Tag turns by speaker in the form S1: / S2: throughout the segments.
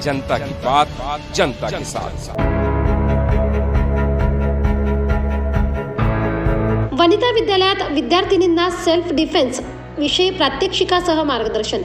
S1: जनता की बात जनता के साथ।
S2: वनिता विद्यालयात विद्यार्थिनींना सेल्फ डिफेन्स विषयी प्रात्यक्षिकासह मार्गदर्शन.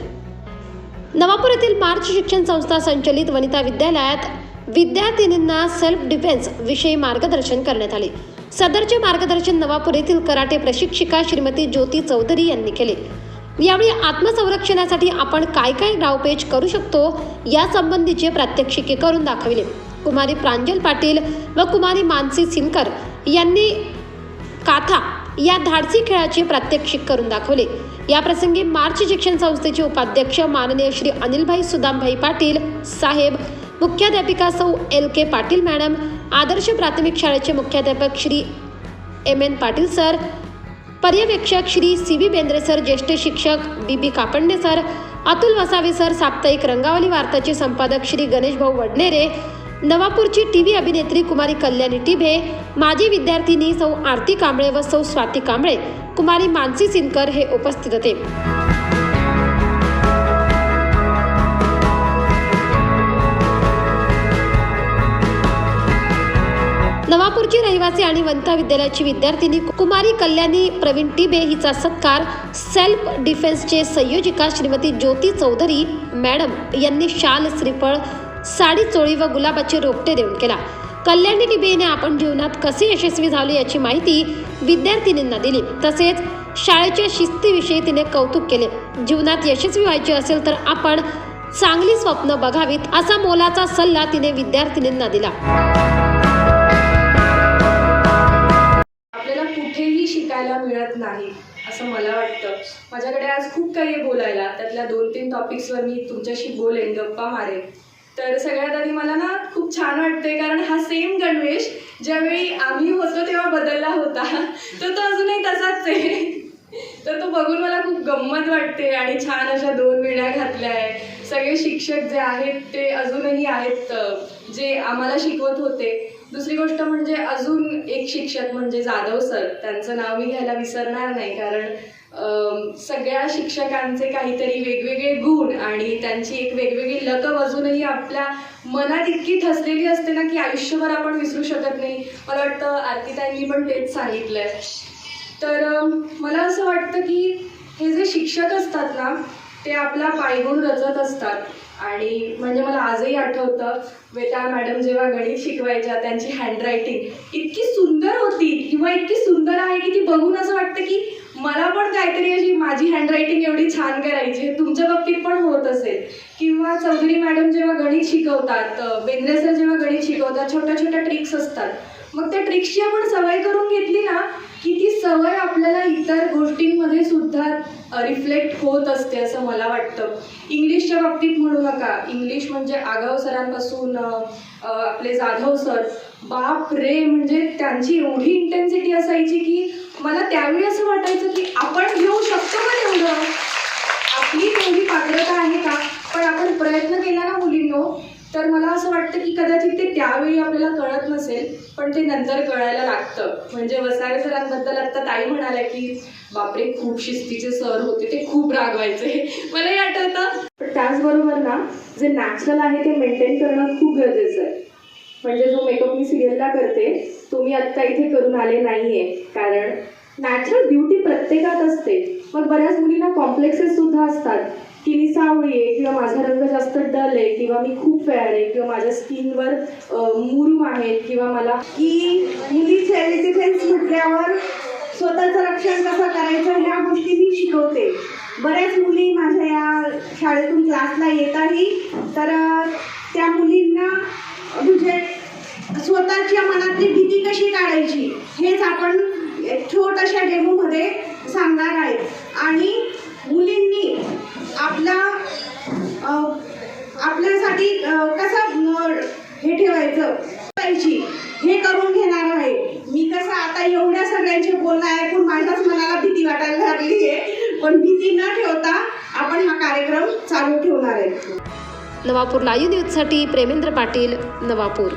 S2: नवापूर येथील मार्च शिक्षण संस्था संचलित वनिता विद्यालयात विद्यार्थिनींना सेल्फ डिफेन्स विषयी मार्गदर्शन करण्यात आले. सदरचे मार्गदर्शन नवापूर येथील कराटे प्रशिक्षिका श्रीमती ज्योती चौधरी यांनी केले. यावेळी आत्मसंरक्षणासाठी आपण काय काय डावपेच करू शकतो या संबंधीचे प्रात्यक्षिके करून दाखविले. कुमारी प्रांजल पाटील व कुमारी मानसी सिनकर यांनी काथा या धाडसी खेळाचे प्रात्यक्षिक करून दाखवले. या प्रसंगी मार्च शिक्षण संस्थेचे उपाध्यक्ष माननीय श्री अनिलभाई सुदामभाई पाटील साहेब मुख्याध्यापिका सौ एल के पाटील मॅडम आदर्श प्राथमिक शाळेचे मुख्याध्यापक Shri M N Patil sir पर्यवेक्षक Shri C B Bendre sir ज्येष्ठ शिक्षक B B Kapande sir Atul Vasave sir साप्ताहिक रंगावली वार्ताचे संपादक श्री गणेश भाऊ वडनेरे नवापूरची टी व्ही अभिनेत्री कुमारी कल्याणी टिभे माजी विद्यार्थिनी सौ आरती कांबळे व सौ स्वाती कांबळे कुमारी मानसी सिनकर हे उपस्थित होते. नवापूरची रहिवासी आणि वंता विद्यालयाची विद्यार्थिनी कुमारी कल्याणी प्रवीण टिबे हिचा सत्कार सेल्फ डिफेन्सचे संयोजिका श्रीमती ज्योती चौधरी मॅडम यांनी शाल श्रीफळ साडी चोळी व गुलाबाचे रोपटे देऊन केला. कल्याणी टिबेने आपण जीवनात कसे यशस्वी झालो याची माहिती विद्यार्थिनींना दिली. तसेच शाळेच्या शिस्तीविषयी तिने कौतुक केले. जीवनात यशस्वी व्हायचे असेल तर आपण चांगली स्वप्न बघावीत असा मोलाचा सल्ला तिने विद्यार्थिनींना दिला.
S3: कुठेही मिळत नाही असं मला वाटतं. माझ्याकडे आज खूप काही आहे बोलायला. त्यातल्या दोन तीन टॉपिक्सवर मी तुमच्याशी बोलेन गप्पा मारेन. तर सगळ्यात आधी मला ना खूप छान वाटते कारण हा सेम गणवेश ज्यावेळी आम्ही होतो तेव्हा बदलला होता. तर तो अजूनही तसाच आहे. तर तो बघून मला खूप गंमत वाटते आणि छान अशा दोन विण्या घातल्या आहेत. सगळे शिक्षक जे आहेत ते अजूनही आहेत जे आम्हाला शिकवत होते. दुसरी गोष्ट म्हणजे अजून एक शिक्षक म्हणजे जाधव सर त्यांचं नाव मी घ्यायला विसरणार नाही कारण सगळ्या शिक्षकांचे काहीतरी वेगवेगळे गुण आणि त्यांची एक वेगवेगळी लकब अजूनही आपल्या मनात इतकी ठसलेली असते ना की आयुष्यभर आपण विसरू शकत नाही. मला वाटतं आरतीताईंनी पण तेच सांगितलंय. तर मला असं वाटतं की हे जे शिक्षक असतात ना ते आपला पायगुण रचत असतात. आणि म्हणजे मला आजही आठवतं वेताळ मॅडम जेव्हा गणित शिकवायच्या त्यांची हँडरायटिंग इतकी सुंदर होती किंवा इतकी सुंदर आहे की ती बघून असं वाटतं की मला पण काहीतरी अशी माझी हँडरायटिंग एवढी छान करायची तुमच्या बाबतीत पण होत असेल. किंवा चौधरी मॅडम जेव्हा गणित शिकवतात बेंद्रे सर जेव्हा गणित शिकवतात छोट्या छोट्या ट्रिक्स असतात. मग त्या ट्रिक्सची आपण सवय करून घेतली ना की ती सवय आपल्याला इतर गोष्टींमध्ये सुद्धा रिफ्लेक्ट होत असते असं मला वाटतं. इंग्लिशच्या बाबतीत म्हणू नका. इंग्लिश म्हणजे आगाव सरांपासून आपले जाधव सर बाप रे म्हणजे त्यांची एवढी इंटेन्सिटी असायची की मला त्यावेळी असं वाटायचं की आपण घेऊ शकतो का एवढं आपली तेवढी पात्रता आहे का पण आपण प्रयत्न केला ना मुलींनो तर मला असं वाटतं की कदाचित ते त्यावेळी आपल्याला कळत नसेल पण ते नंतर कळायला लागतं. म्हणजे वसारे सरांबद्दल आता ताई म्हणाल्या की बापरे खूप शिस्तीचे सर होते ते खूप रागवायचे. मलाही आठवतं. पण त्याचबरोबर ना जे नॅचरल आहे ते मेंटेन करणं खूप गरजेचं आहे. म्हणजे जो मेकअप मी सिरियलला करते तो मी आत्ता इथे करून आले नाहीये. कारण नॅचरल ब्युटी प्रत्येकात असते. मग बऱ्याच मुलींना कॉम्प्लेक्सेस सुद्धा असतात. की मी सावळी आहे. किंवा माझा रंग जास्त डल आहे किंवा मी खूप फेअर आहे किंवा माझ्या स्किनवर मुरूम आहेत किंवा मला
S4: की मुली सेल्फ डिफेन्स म्हटल्यावर स्वतःचं रक्षण कसं करायचं ह्या गोष्टी मी शिकवते. बऱ्याच मुली माझ्या या शाळेतून क्लासला येताही तर त्या मुलींना म्हणजे स्वतःच्या मनातली भीती कशी काढायची हेच आपण छोट्याशा डेमोमध्ये सांगणार आहे. आणि मुलींनी आपला आपल्यासाठी कसं हे ठेवायचं? करायची हे करून घेणार आहे. मी कसं आता एवढ्या सगळ्यांचे बोलणं ऐकून माझ्याच मनाला भीती वाटायला लागली आहे पण भीती न ठेवता आपण हा कार्यक्रम चालू ठेवणार आहे.
S2: नवापूर लाईव्ह न्यूजसाठी प्रेमेंद्र पाटील नवापूर.